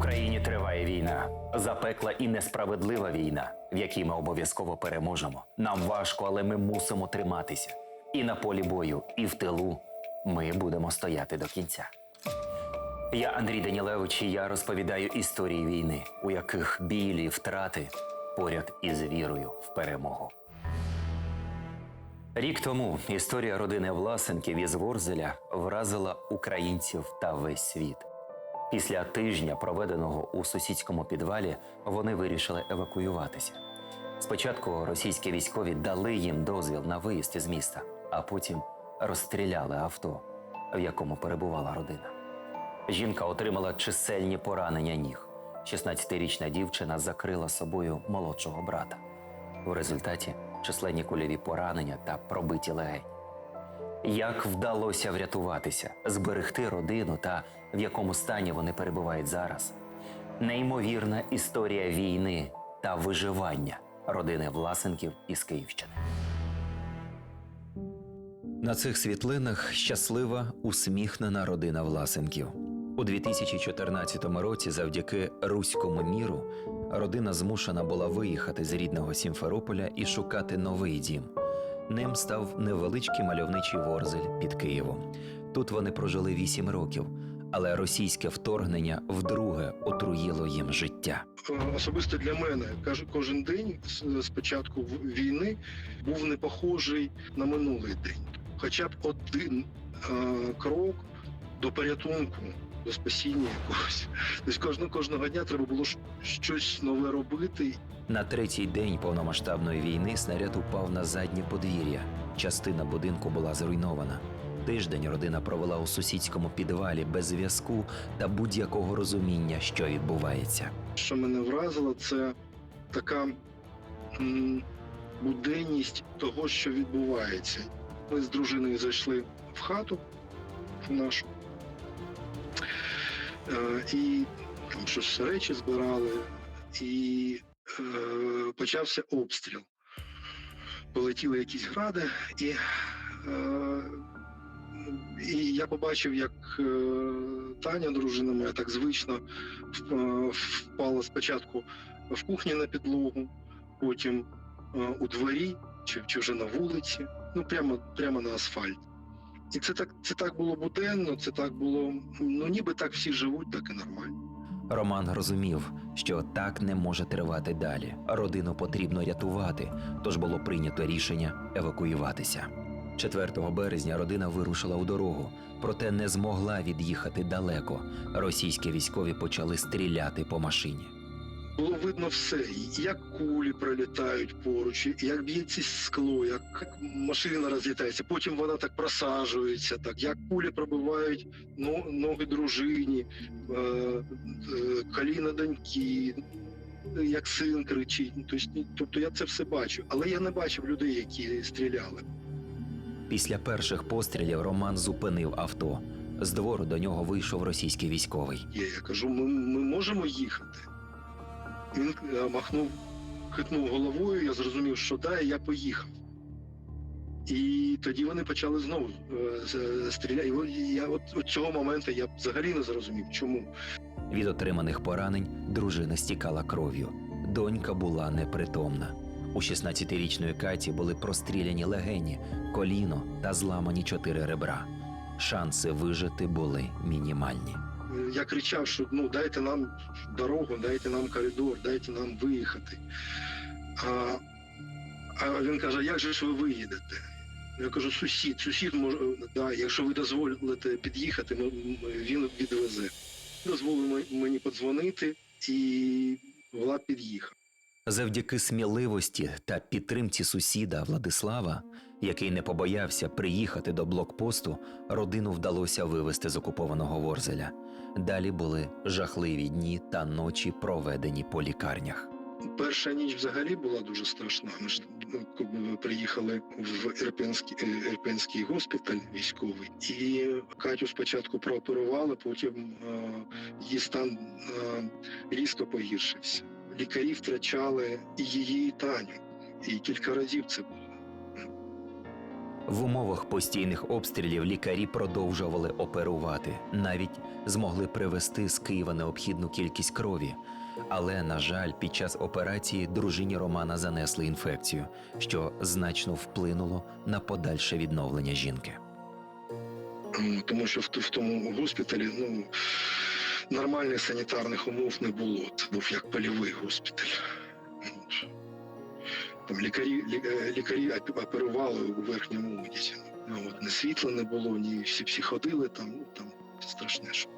Україні триває війна, запекла і несправедлива війна, в якій ми обов'язково переможемо. Нам важко, але ми мусимо триматися. І на полі бою, і в тилу ми будемо стояти до кінця. Я Андрій Данілевич, і я розповідаю історії війни, у яких білі втрати поряд із вірою в перемогу. Рік тому історія родини Власенків із Ворзеля вразила українців та весь світ. Після тижня, проведеного у сусідському підвалі, вони вирішили евакуюватися. Спочатку російські військові дали їм дозвіл на виїзд із міста, а потім розстріляли авто, в якому перебувала родина. Жінка отримала чисельні поранення ніг. 16-річна дівчина закрила собою молодшого брата. У результаті численні кульові поранення та пробиті легені. Як вдалося врятуватися, зберегти родину та в якому стані вони перебувають зараз? Неймовірна історія війни та виживання родини Власенків із Київщини. На цих світлинах щаслива, усміхнена родина Власенків. У 2014 році, завдяки руському міру, родина змушена була виїхати з рідного Сімферополя і шукати новий дім. Ним став невеличкий мальовничий ворзель під Києвом. Тут вони прожили вісім років, але російське вторгнення вдруге отруїло їм життя. Е, особисто для мене кажу, кожен день з, з початку війни був не похожий на минулий день. Хоча б один е, крок до порятунку, до спасіння якогось. Тобто кожного, кожного дня треба було щось нове робити. На третій день повномасштабної війни снаряд упав на заднє подвір'я. Частина будинку була зруйнована. Тиждень родина провела у сусідському підвалі без зв'язку та будь-якого розуміння, що відбувається. Що мене вразило, це така буденність того, що відбувається. Ми з дружиною зайшли в хату в нашу е, і там щось речі збирали, і е, почався обстріл. Полетіли якісь гради, і, е, і я побачив, як е, Таня, дружина моя, так звично е, впала спочатку в кухні на підлогу, потім е, у дворі чи, чи вже на вулиці, ну прямо, прямо на асфальт. І це так, це так було буденно, це так було. Ну ніби так всі живуть, так і нормально. Роман розумів, що так не може тривати далі. Родину потрібно рятувати, тож було прийнято рішення евакуюватися. 4 березня родина вирушила у дорогу, проте не змогла від'їхати далеко. Російські військові почали стріляти по машині. Було видно все, як кулі пролітають поруч, як б'ється скло, як машина розлітається, потім вона так просаджується, так як кулі пробивають ноги дружині, е, е, коліна доньки, як син кричить. Тобто, тобто я це все бачу, але я не бачив людей, які стріляли. Після перших пострілів Роман зупинив авто. З двору до нього вийшов російський військовий. Є. Я кажу, ми, ми можемо їхати. Він е, махнув, хитнув головою, я зрозумів, що да, і я поїхав. І тоді вони почали знову е, з- стріляти. І я от, от цього моменту я взагалі не зрозумів, чому. Від отриманих поранень дружина стікала кров'ю. Донька була непритомна. У 16-річної Каті були простріляні легені, коліно та зламані чотири ребра. Шанси вижити були мінімальні. Я кричав, що ну дайте нам дорогу, дайте нам коридор, дайте нам виїхати. А, а він каже: як же ж ви виїдете? Я кажу, сусід, сусід може, да, якщо ви дозволите під'їхати, він відвезе. Дозволив мені подзвонити, і Влад під'їхав. Завдяки сміливості та підтримці сусіда Владислава, який не побоявся приїхати до блокпосту, родину вдалося вивезти з окупованого Ворзеля. Далі були жахливі дні та ночі, проведені по лікарнях. Перша ніч взагалі була дуже страшна. Ми ж ну, приїхали в Ірпенський, е, Ірпенський госпіталь військовий, і Катю спочатку прооперували, потім е, її стан е, різко погіршився. Лікарі втрачали і її, і Таню. І кілька разів це було. В умовах постійних обстрілів лікарі продовжували оперувати, навіть змогли привезти з Києва необхідну кількість крові. Але, на жаль, під час операції дружині Романа занесли інфекцію, що значно вплинуло на подальше відновлення жінки. Тому що в, в тому госпіталі ну, нормальних санітарних умов не було. Це був як польовий госпіталь. Там лікарі, лі- е, лікарі оперували у верхньому одязі. Ну, От, не світла не було, ні всі всі ходили там, ну там страшне. Що.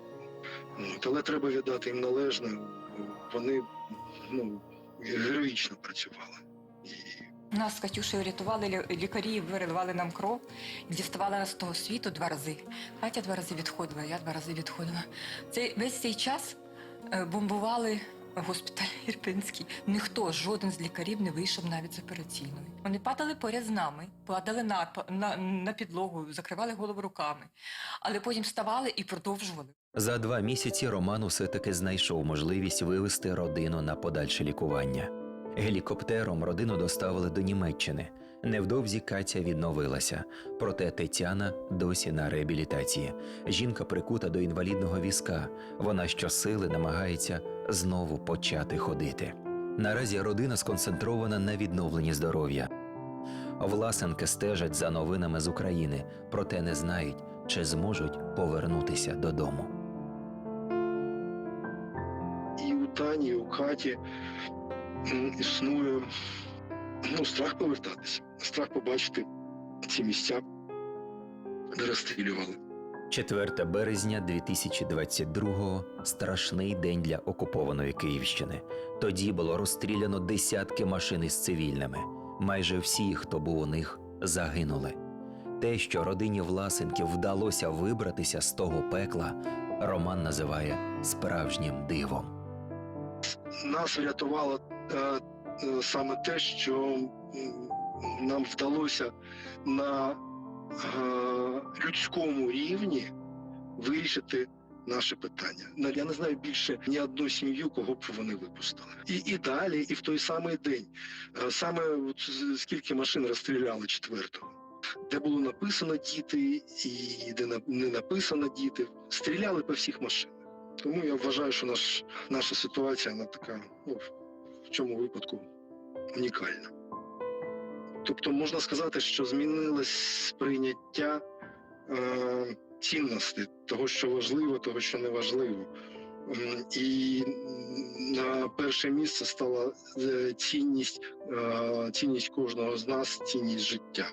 От, але треба віддати їм належне. Вони ну, героїчно працювали. І Нас з Катюшею рятували лі- лікарі, виривали нам кров, діставали нас з того світу два рази. Катя два рази відходила, я два рази відходила. Цей весь цей час е, бомбували госпіталь Ірпінський. Ніхто, жоден з лікарів не вийшов навіть з операційної. Вони падали поряд з нами, падали на, на, на підлогу, закривали голову руками, але потім вставали і продовжували. За два місяці Роман усе таки знайшов можливість вивезти родину на подальше лікування. Гелікоптером родину доставили до Німеччини. Невдовзі Катя відновилася, проте Тетяна досі на реабілітації. Жінка прикута до інвалідного візка. Вона щосили намагається знову почати ходити. Наразі родина сконцентрована на відновленні здоров'я. Власенки стежать за новинами з України, проте не знають, чи зможуть повернутися додому. і у Тані, і у Каті існує ну, страх повертатися, страх побачити ці місця, де розстрілювали. 4 березня 2022-го – страшний день для окупованої Київщини. Тоді було розстріляно десятки машин із цивільними. Майже всі, хто був у них, загинули. Те, що родині Власенків вдалося вибратися з того пекла, Роман називає справжнім дивом. Нас врятувало саме те, що нам вдалося на е, людському рівні вирішити наше питання. Я не знаю більше ні одну сім'ю, кого б вони випустили. І, і далі, і в той самий день. Е, Саме скільки машин розстріляли четвертого. Де було написано діти, і де не написано діти, стріляли по всіх машинах. Тому я вважаю, що наш, наша ситуація вона така, ну, цьому випадку унікальна. Тобто можна сказати, що змінилось сприйняття е, цінностей, того, що важливо, того, що не важливо. І на перше місце стала е, цінність, е, цінність кожного з нас, цінність життя.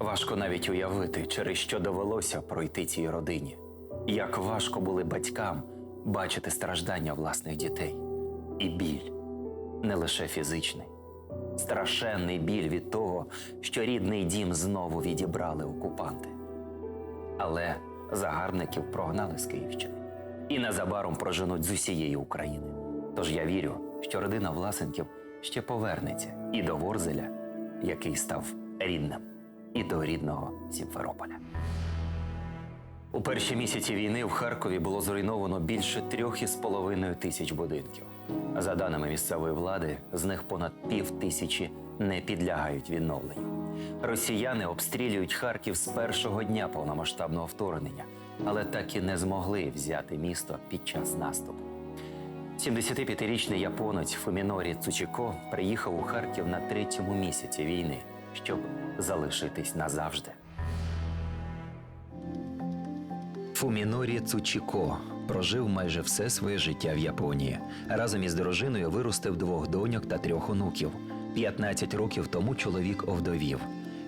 Важко навіть уявити, через що довелося пройти цій родині. Як важко були батькам бачити страждання власних дітей. І біль не лише фізичний, страшенний біль від того, що рідний дім знову відібрали окупанти. Але загарбників прогнали з Київщини і незабаром проженуть з усієї України. Тож я вірю, що родина Власенків ще повернеться і до Ворзеля, який став рідним і до рідного Сімферополя. У перші місяці війни в Харкові було зруйновано більше трьох із половиною тисяч будинків. За даними місцевої влади, з них понад пів тисячі не підлягають відновленню. Росіяни обстрілюють Харків з першого дня повномасштабного вторгнення, але так і не змогли взяти місто під час наступу. 75-річний японець Фумінорі Цучіко приїхав у Харків на третьому місяці війни, щоб залишитись назавжди. Фумінорі Цучіко прожив майже все своє життя в Японії. Разом із дружиною виростив двох доньок та трьох онуків. 15 років тому чоловік овдовів.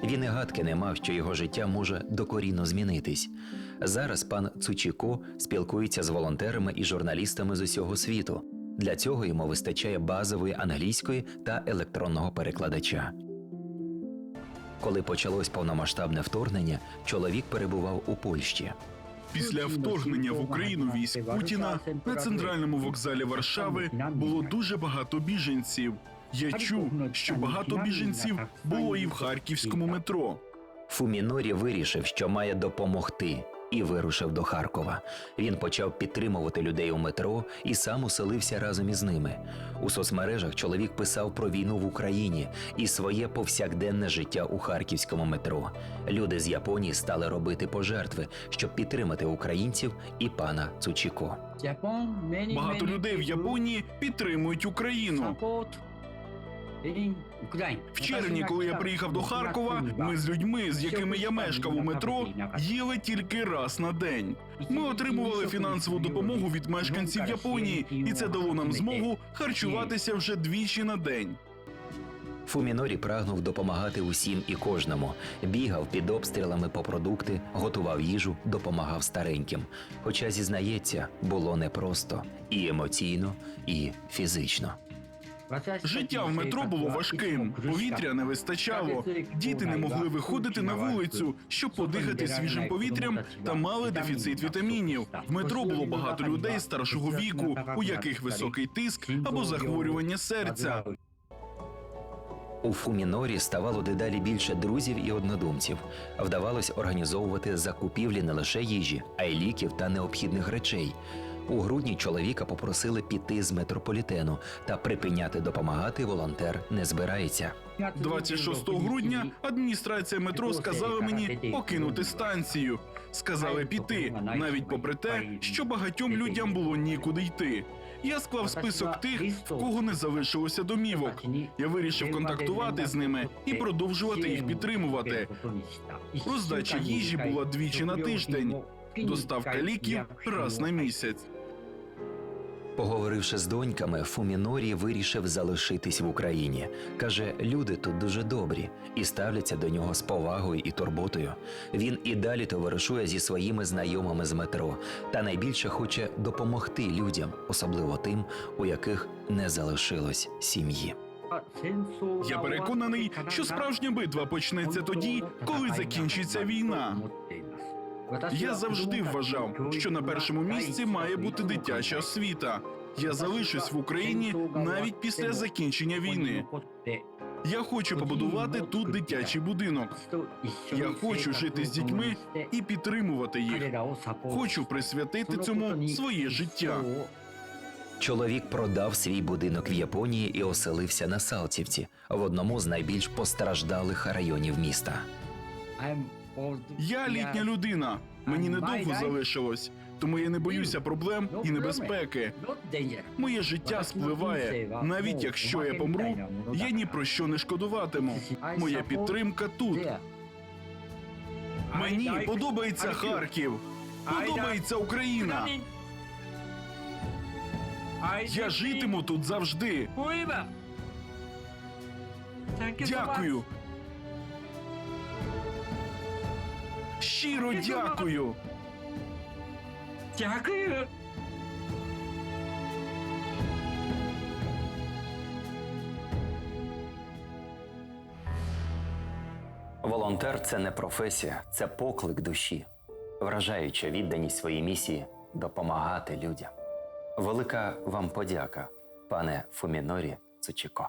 Він і гадки не мав, що його життя може докорінно змінитись. Зараз пан Цучіко спілкується з волонтерами і журналістами з усього світу. Для цього йому вистачає базової англійської та електронного перекладача. Коли почалось повномасштабне вторгнення, чоловік перебував у Польщі. Після вторгнення в Україну військ Путіна на центральному вокзалі Варшави було дуже багато біженців. Я чув, що багато біженців було і в харківському метро. Фумінорі вирішив, що має допомогти, і вирушив до Харкова. Він почав підтримувати людей у метро і сам уселився разом із ними. У соцмережах чоловік писав про війну в Україні і своє повсякденне життя у харківському метро. Люди з Японії стали робити пожертви, щоб підтримати українців і пана Цучіко. Багато людей в Японії підтримують Україну. В червні, коли я приїхав до Харкова, ми з людьми, з якими я мешкав у метро, їли тільки раз на день. Ми отримували фінансову допомогу від мешканців Японії, і це дало нам змогу харчуватися вже двічі на день. Фумінорі прагнув допомагати усім і кожному. Бігав під обстрілами по продукти, готував їжу, допомагав стареньким. Хоча зізнається, було непросто і емоційно, і фізично. Життя в метро було важким, повітря не вистачало. Діти не могли виходити на вулицю, щоб подихати свіжим повітрям, та мали дефіцит вітамінів. В метро було багато людей старшого віку, у яких високий тиск або захворювання серця. У Фумінорі ставало дедалі більше друзів і однодумців. Вдавалось організовувати закупівлі не лише їжі, а й ліків та необхідних речей. У грудні чоловіка попросили піти з метрополітену та припиняти допомагати волонтер не збирається. 26 грудня адміністрація метро сказала мені покинути станцію. Сказали піти, навіть попри те, що багатьом людям було нікуди йти. Я склав список тих, в кого не залишилося домівок. Я вирішив контактувати з ними і продовжувати їх підтримувати. Роздача їжі була двічі на тиждень, доставка ліків раз на місяць. Поговоривши з доньками, Фумінорі вирішив залишитись в Україні. Каже, люди тут дуже добрі і ставляться до нього з повагою і турботою. Він і далі товаришує зі своїми знайомими з метро та найбільше хоче допомогти людям, особливо тим, у яких не залишилось сім'ї. Я переконаний, що справжня битва почнеться тоді, коли закінчиться війна. Я завжди вважав, що на першому місці має бути дитяча освіта. Я залишусь в Україні навіть після закінчення війни. Я хочу побудувати тут дитячий будинок. Я хочу жити з дітьми і підтримувати їх. Хочу присвятити цьому своє життя. Чоловік продав свій будинок в Японії і оселився на Салтівці, в одному з найбільш постраждалих районів міста. Я літня людина. Мені недовго залишилось, тому я не боюся проблем і небезпеки. Моє життя спливає. Навіть якщо я помру, я ні про що не шкодуватиму. Моя підтримка тут. Мені подобається Харків. Подобається Україна. Я житиму тут завжди. Дякую. Щиро дякую. Дякую. Волонтер це не професія, це поклик душі, вражаюча відданість своїй місії допомагати людям. Велика вам подяка, пане Фумінорі Цучіко.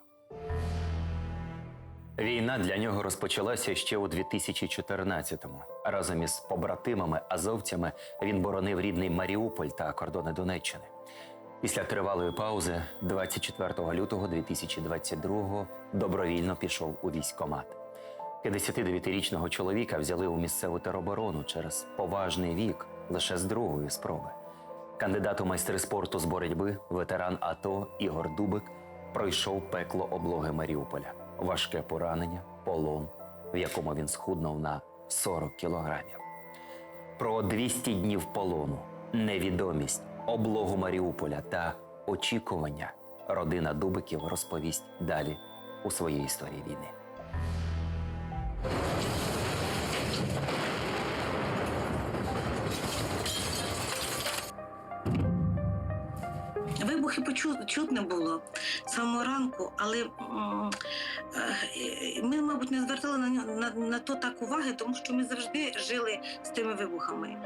Війна для нього розпочалася ще у 2014-му. Разом із побратимами азовцями він боронив рідний Маріуполь та кордони Донеччини. Після тривалої паузи, 24 лютого 2022-го, добровільно пішов у військкомат. 59-річного чоловіка взяли у місцеву тероборону через поважний вік лише з другої спроби. Кандидат у майстри спорту з боротьби, ветеран АТО Ігор Дубик пройшов пекло облоги Маріуполя, важке поранення, полон, в якому він схуднув на 40 кілограмів. Про 200 днів полону, невідомість, облогу Маріуполя та очікування родина Дубиків розповість далі у своїй історії війни. Вибухи почу- чутно було з самого ранку, але е, ми, мабуть, не звертали на, на, на то так уваги, тому що ми завжди жили з тими вибухами.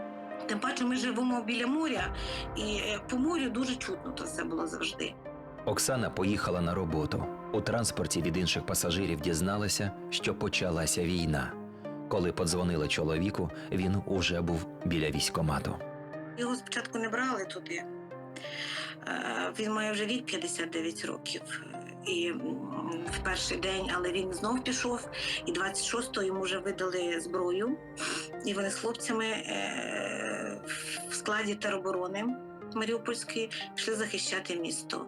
Тим паче ми живемо біля моря, і е, по морю дуже чутно то все було завжди. Оксана поїхала на роботу. У транспорті від інших пасажирів дізналася, що почалася війна. Коли подзвонили чоловіку, він уже був біля військомату. Його спочатку не брали туди. Е, Він має вже вік 59 років. І в перший день, але він знов пішов, і 26-го йому вже видали зброю. І вони з хлопцями е, в складі тероборони Маріупольської пішли захищати місто.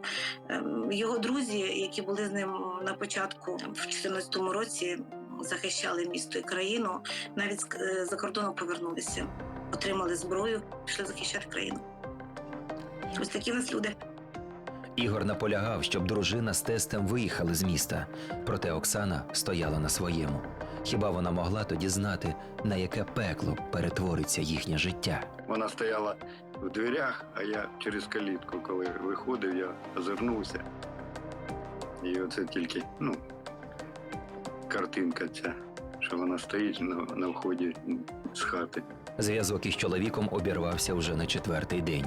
Ем, Його друзі, які були з ним на початку в 2014 році, захищали місто і країну, навіть з- е, за кордону повернулися отримали зброю, пішли захищати країну. Ось такі в нас люди. Ігор наполягав, щоб дружина з тестем виїхали з міста. Проте Оксана стояла на своєму. Хіба вона могла тоді знати, на яке пекло перетвориться їхнє життя? Вона стояла в дверях, а я через калітку, коли виходив, я озирнувся. І оце тільки, ну, картинка ця, що вона стоїть на, на вході з хати. Зв'язок із чоловіком обірвався вже на четвертий день.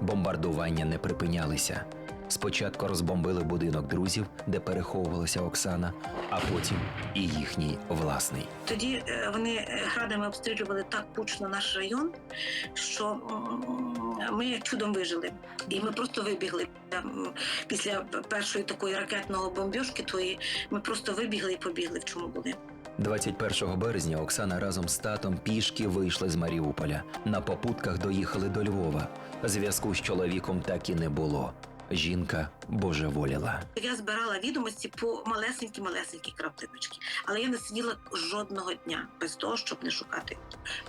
Бомбардування не припинялися. Спочатку розбомбили будинок друзів, де переховувалася Оксана, а потім і їхній власний. Тоді е, вони е, градами обстрілювали так гучно наш район, що ми чудом вижили. І ми просто вибігли. Після першої такої ракетного бомбьошки, тої ми просто вибігли і побігли, в чому були. 21 березня Оксана разом з татом пішки вийшли з Маріуполя. На попутках доїхали до Львова. Зв'язку з чоловіком так і не було. Жінка божеволіла. Я збирала відомості по малесенькі малесенькі краплиночки, але я не сиділа жодного дня без того, щоб не шукати.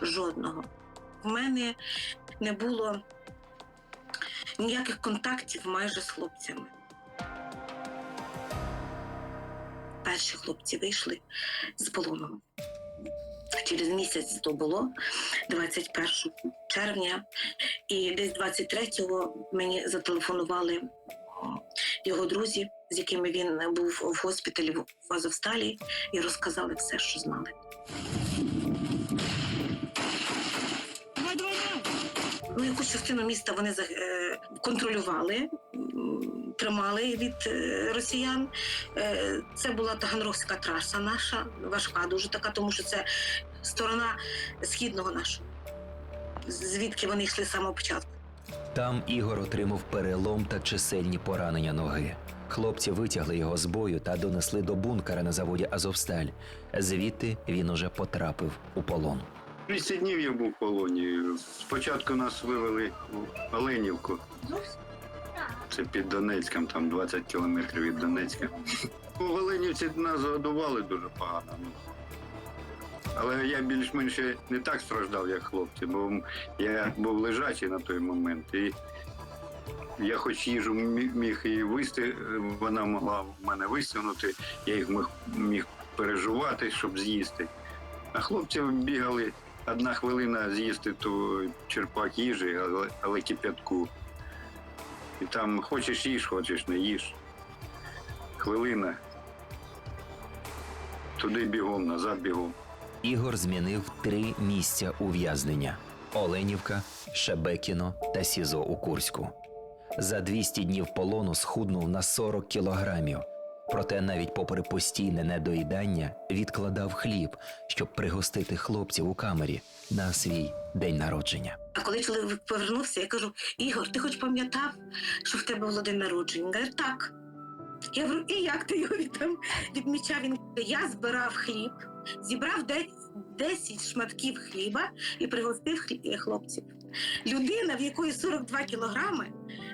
Жодного. В мене не було ніяких контактів майже з хлопцями. Перші хлопці вийшли з полону. Через місяць то було, 21 червня, і десь 23-го мені зателефонували його друзі, з якими він був в госпіталі в Азовсталі, і розказали все, що знали. Ну, якусь частину міста вони е, контролювали, тримали від е, росіян. Е, Це була Таганрогська траса наша, важка дуже така, тому що це сторона східного нашого, звідки вони йшли з початку. Там Ігор отримав перелом та чисельні поранення ноги. Хлопці витягли його з бою та донесли до бункера на заводі Азовсталь. Звідти він уже потрапив у полон. 200 днів я був в полоні. Спочатку нас вивели в Оленівку. Це під Донецьком, там 20 кілометрів від Донецька. У Оленівці нас годували дуже погано. ну. Але я більш-менш не так страждав, як хлопці, бо я був лежачий на той момент. І я хоч їжу міг і висти, вона могла в мене вистигнути, я їх міг, переживати, щоб з'їсти. А хлопці бігали одна хвилина з'їсти ту черпак їжі, але, але кип'ятку. І там хочеш їж, хочеш не їж. Хвилина. Туди бігом, назад бігом. Ігор змінив три місця ув'язнення: Оленівка, Шебекіно та СІЗО у Курську. За 200 днів полону схуднув на 40 кілограмів. Проте, навіть попри постійне недоїдання, відкладав хліб, щоб пригостити хлопців у камері на свій день народження. А коли чоловік повернувся, я кажу: Ігор, ти хоч пам'ятав, що в тебе було день народження? Він каже, так. Я говорю, і як ти його там відмічав? Він я збирав хліб, зібрав де- 10 шматків хліба і пригостив хлопців. Людина, в якої 42 кілограми,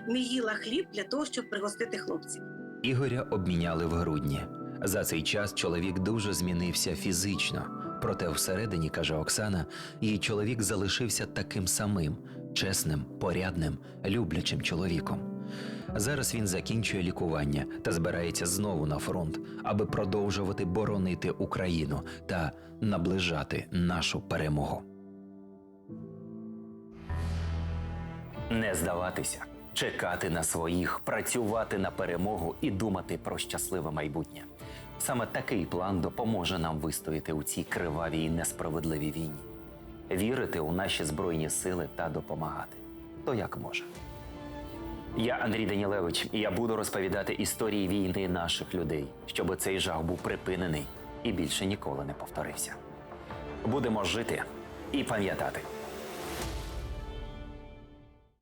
не їла хліб для того, щоб пригостити хлопців. Ігоря обміняли в грудні. За цей час чоловік дуже змінився фізично. Проте всередині, каже Оксана, її чоловік залишився таким самим чесним, порядним, люблячим чоловіком. Зараз він закінчує лікування та збирається знову на фронт, аби продовжувати боронити Україну та наближати нашу перемогу. Не здаватися, чекати на своїх, працювати на перемогу і думати про щасливе майбутнє. Саме такий план допоможе нам вистояти у цій кривавій і несправедливій війні, вірити у наші збройні сили та допомагати. То як може. Я Андрій Данілевич, і я буду розповідати історії війни наших людей, щоб цей жах був припинений і більше ніколи не повторився. Будемо жити і пам'ятати.